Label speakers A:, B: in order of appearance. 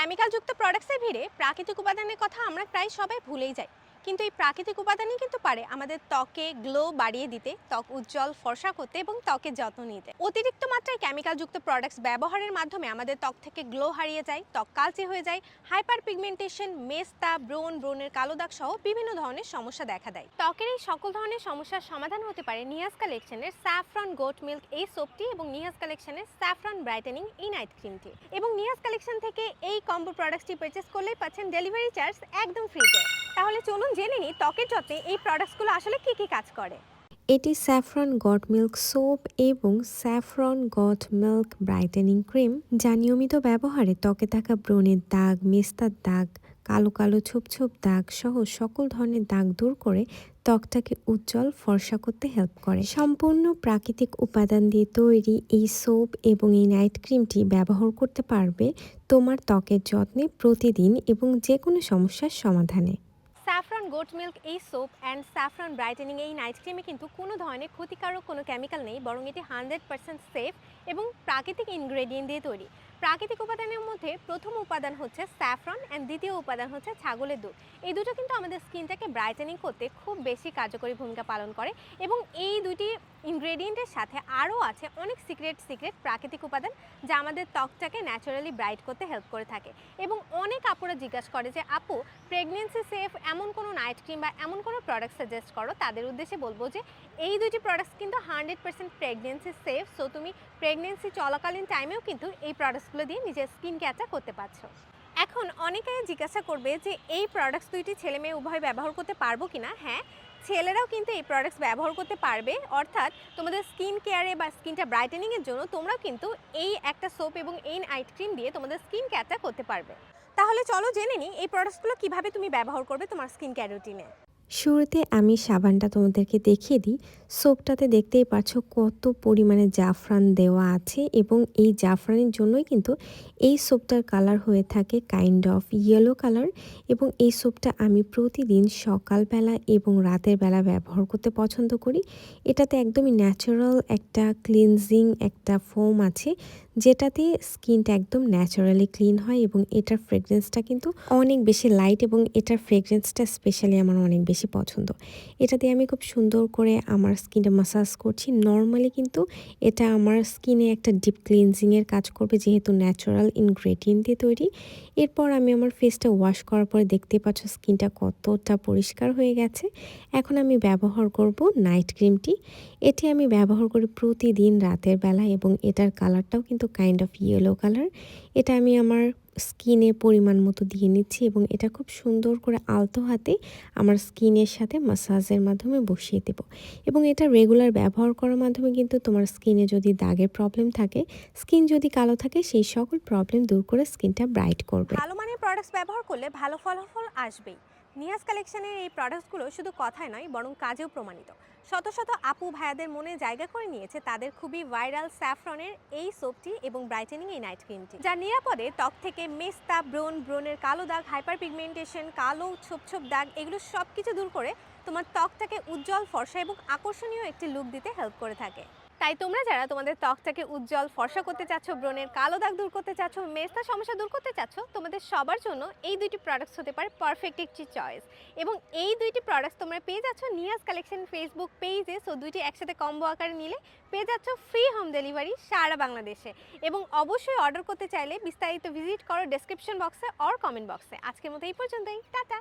A: কেমিক্যালযুক্ত প্রোডাক্টসের ভিড়ে প্রাকৃতিক উপাদানের কথা আমরা প্রায় সবাই ভুলেই যাই। কিন্তু এই প্রাকৃতিক উপাদানই কিন্তু পারে আমাদের ত্বকে গ্লো বাড়িয়ে দিতে, ত্বক উজ্জ্বল, ফর্সা করতে এবং ত্বকের যত্ন নিতে। অতিরিক্ত মাত্রায় কেমিক্যালযুক্ত প্রোডাক্টস ব্যবহারের মাধ্যমে আমাদের ত্বক থেকে গ্লো হারিয়ে যায়, ত্বক কালচে হয়ে যায় হাইপার পিগমেন্টেশন মেস্তা ব্রোন ব্রণের কালো দাগ সহ বিভিন্ন ধরনের সমস্যা দেখা দেয়। ত্বকের এই সকল ধরনের সমস্যার সমাধান হতে পারে নিয়াজ কালেকশনের স্যাফরন গোট মিল্ক এই সোপটি এবং নিয়াজ কালেকশনের স্যাফরন ব্রাইটেনিং এই নাইট ক্রিমটি এবং নিয়াজ কালেকশন থেকে এই কম্বো প্রোডাক্টটি পারচেস করলেই পাচ্ছেন ডেলিভারি চার্জ একদম ফ্রিতে তাহলে চলুন জেনে নিই ত্বকের যত্নে এই প্রোডাক্টসগুলো আসলে কি কি কাজ করে?
B: এটি স্যাফরন গট মিল্ক সোপ এবং saffron goat milk brightening cream যা নিয়মিত ব্যবহারে ত্বকে থাকা ব্রণের দাগ মেস্তার দাগ কালো কালো ছোপ ছোপ দাগ সহ সকল ধরনের দাগ দূর করে ত্বকটাকে উজ্জ্বল ফর্সা করতে হেল্প করে। সম্পূর্ণ প্রাকৃতিক উপাদান দিয়ে তৈরি এই সোপ এবং এই নাইট ক্রিমটি ব্যবহার করতে পারবে তোমার ত্বকের যত্নে প্রতিদিন এবং যে কোনো সমস্যার সমাধানে।
A: গোট মিল্ক এই সোপ অ্যান্ড স্যাফরন ব্রাইটেনিং এই নাইট ক্রিমে কিন্তু কোনো ধরনের ক্ষতিকারক কোনো কেমিক্যাল নেই, বরং এটি হান্ড্রেড পার্সেন্ট সেফ এবং প্রাকৃতিক ইনগ্রেডিয়েন্ট দিয়ে তৈরি। প্রাকৃতিক উপাদানের মধ্যে প্রথম উপাদান হচ্ছে স্যাফরন অ্যান্ড দ্বিতীয় উপাদান হচ্ছে ছাগলের দুধ। এই দুটো কিন্তু আমাদের স্কিনটাকে ব্রাইটেনিং করতে খুব বেশি কার্যকরী ভূমিকা পালন করে এবং এই দুটি ইনগ্রেডিয়েন্টের সাথে আরও আছে অনেক সিক্রেট সিক্রেট প্রাকৃতিক উপাদান যা আমাদের ত্বকটাকে ন্যাচারালি ব্রাইট করতে হেল্প করে থাকে। এবং অনেক আপুরা জিজ্ঞাসা করে যে, আপু প্রেগনেন্সি সেফ এমন কোনো নাইট ক্রিম বা এমন কোনো প্রোডাক্ট সাজেস্ট করো, তাদের উদ্দেশ্যে বলব যে এই দুইটি প্রোডাক্টস কিন্তু hundred percent pregnancy safe so তুমি প্রেগনেন্সি চলাকালীন টাইমেও কিন্তু এই প্রোডাক্টসগুলো দিয়ে নিজের স্কিন কেয়ারটা করতে পারছ। এখন অনেকে জিজ্ঞাসা করবে যে এই প্রোডাক্টস দুইটি ছেলে মেয়ে উভয় ব্যবহার করতে পারব কিনা? হ্যাঁ ছেলেরাও কিন্তু এই প্রোডাক্টস ব্যবহার করতে পারবে, অর্থাৎ তোমাদের স্কিন কেয়ারে বা স্কিনটা ব্রাইটেনিংয়ের জন্য তোমরাও কিন্তু এই একটা সোপ এবং এই নাইট ক্রিম দিয়ে তোমাদের স্কিন কেয়ারটা করতে পারবে। তাহলে চলো জেনে নিই এই প্রোডাক্টসগুলো কীভাবে তুমি ব্যবহার করবে তোমার স্কিন কেয়ার রুটিনে
B: শুরুতে আমি সাবানটা তোমাদেরকে দেখিয়ে দিই। সোপটাতে দেখতেই পাচ্ছ কত পরিমাণে জাফরান দেওয়া আছে এবং এই জাফরানের জন্যই কিন্তু এই সোপটার কালার হয়ে থাকে কাইন্ড অফ ইয়েলো কালার এবং এই সোপটা আমি প্রতিদিন সকালবেলা এবং রাতের বেলা ব্যবহার করতে পছন্দ করি। এটাতে একদমই ন্যাচারাল একটা ক্লিনজিং একটা ফোম আছে যেটাতে স্কিনটা একদম ন্যাচারালি ক্লিন হয় এবং এটার ফ্রেগরেন্সটা কিন্তু অনেক বেশি লাইট এবং এটার ফ্রেগরেন্সটা স্পেশালি আমার অনেক বেশি পছন্দ। এটা দিয়ে আমি খুব সুন্দর করে আমার স্কিনটা মাসাজ করছি। নর্মালি কিন্তু এটা আমার স্কিনে একটা ডিপ ক্লিনজিংয়ের কাজ করবে যেহেতু ন্যাচারাল ইনগ্রেডিয়েন্ট দিয়ে তৈরি। এরপর আমি আমার ফেসটা ওয়াশ করার পরে দেখতে পাচ্ছ স্কিনটা কতটা পরিষ্কার হয়ে গেছে। এখন আমি ব্যবহার করব নাইট ক্রিমটি এটি আমি ব্যবহার করি প্রতিদিন রাতের বেলা এবং এটার কালারটাও কিন্তু কাইন্ড অফ ইয়েলো কালার এটা আমি আমার স্কিনে পরিমাণ মতো দিয়ে নিচ্ছি এবং এটা খুব সুন্দর করে আলতো হাতে আমার স্কিনের সাথে মাসাজের মাধ্যমে বসিয়ে দেব। এবং এটা রেগুলার ব্যবহার করার মাধ্যমে কিন্তু তোমার স্কিনে যদি দাগের প্রবলেম থাকে, স্কিন যদি কালো থাকে, সেই সকল প্রবলেম দূর করে স্কিনটা ব্রাইট করবে।
A: ভালো মানের প্রোডাক্টস ব্যবহার করলে ভালো ফলাফল আসবেই। নিয়াজ কালেকশনের এই প্রোডাক্টসগুলো শুধু কথায় নয়, বরং কাজেও প্রমাণিত। শত শত আপু ভাইয়াদের মনে জায়গা করে নিয়েছে তাদের খুবই ভাইরাল স্যাফরনের এই সোপটি এবং ব্রাইটেনিং এই নাইট ক্রিমটি। যা নিরাপদে ত্বক থেকে মেস্তা, ব্রোন, ব্রোনের কালো দাগ হাইপার পিগমেন্টেশন কালো ছোপ ছোপ দাগ এগুলো সব কিছু দূর করে তোমার ত্বকটাকে উজ্জ্বল ফর্সা এবং আকর্ষণীয় একটি লুক দিতে হেল্প করে থাকে। তাই তোমরা যারা তোমাদের ত্বকটাকে উজ্জ্বল, ফর্সা করতে চাচ্ছ, ব্রণের কালো দাগ দূর করতে চাচ্ছ, মেস্তা সমস্যা দূর করতে চাচ্ছ, তোমাদের সবার জন্য এই দুইটি প্রোডাক্টস হতে পারে পারফেক্ট একটি চয়েস এবং এই দুইটি প্রোডাক্টস তোমরা পেয়ে যাচ্ছ নিয়াজ কালেকশন ফেসবুক পেজে সো দুইটি একসাথে কম্বো আকারে নিলে পেয়ে যাচ্ছ ফ্রি হোম ডেলিভারি সারা বাংলাদেশে। এবং অবশ্যই অর্ডার করতে চাইলে বিস্তারিত ভিজিট করো ডেসক্রিপশন বক্সে অর কমেন্ট বক্সে আজকের মতো এই পর্যন্তই। টাটা!